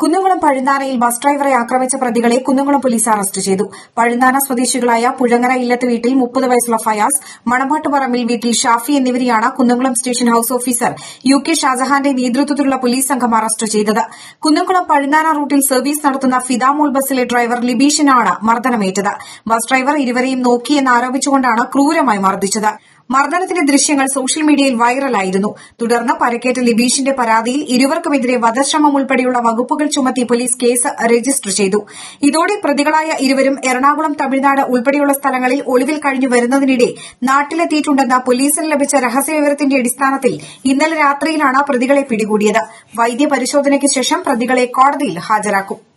Kunnamkulam പഴുന്നാനയിൽ bus ഡ്രൈവറെ ആക്രമിച്ച പ്രതികളെ കുന്നംകുളം പോലീസ് അറസ്റ്റ് ചെയ്തു. പഴുന്നാന സ്വദേശികളായ പുഴങ്ങര ഇല്ലത്ത് വീട്ടിൽ മുപ്പത് വയസ്സുള്ള ഫയാസ് മണമ്പാട്ടുപറമ്പിൽ വീട്ടിൽ ഷാഫി എന്നിവരെയാണ് Kunnamkulam station house officer U K ഷാജഹാന്റെ നേതൃത്വത്തിലുള്ള പോലീസ് സംഘം അറസ്റ്റ് ചെയ്തത്. കുന്നംകുളം പഴുന്നാന റൂട്ടിൽ സർവീസ് നടത്തുന്ന ഫിദാമോൾ ബസ്സിലെ ഡ്രൈവർ ലിബീഷിനാണ് മർദ്ദനമേറ്റത്. ബസ് ഡ്രൈവർ ഇരുവരെയും നോക്കിയെന്ന് ആരോപിച്ചുകൊണ്ടാണ് ക്രൂരമായി മർദ്ദിച്ചത്. മർദ്ദനത്തിന്റെ ദൃശ്യങ്ങൾ സോഷ്യൽ മീഡിയയിൽ വൈറലായിരുന്നു. തുടർന്ന് പരക്കേറ്റ ലിബീഷിന്റെ പരാതിയിൽ ഇരുവർക്കുമെതിരെ വധശ്രമം ഉൾപ്പെടെയുള്ള വകുപ്പുകൾ ചുമത്തി പോലീസ് കേസ് രജിസ്റ്റർ ചെയ്തു. ഇതോടെ പ്രതികളായ ഇരുവരും എറണാകുളം തമിഴ്നാട് ഉൾപ്പെടെയുള്ള സ്ഥലങ്ങളിൽ ഒളിവിൽ കഴിഞ്ഞു വരുന്നതിനിടെ നാട്ടിലെത്തിയിട്ടുണ്ടെന്ന പോലീസിന് ലഭിച്ച രഹസ്യവിവരത്തിന്റെ അടിസ്ഥാനത്തിൽ ഇന്നലെ രാത്രിയിലാണ് പ്രതികളെ പിടികൂടിയത്. വൈദ്യപരിശോധനയ്ക്ക് ശേഷം പ്രതികളെ കോടതിയിൽ ഹാജരാക്കും.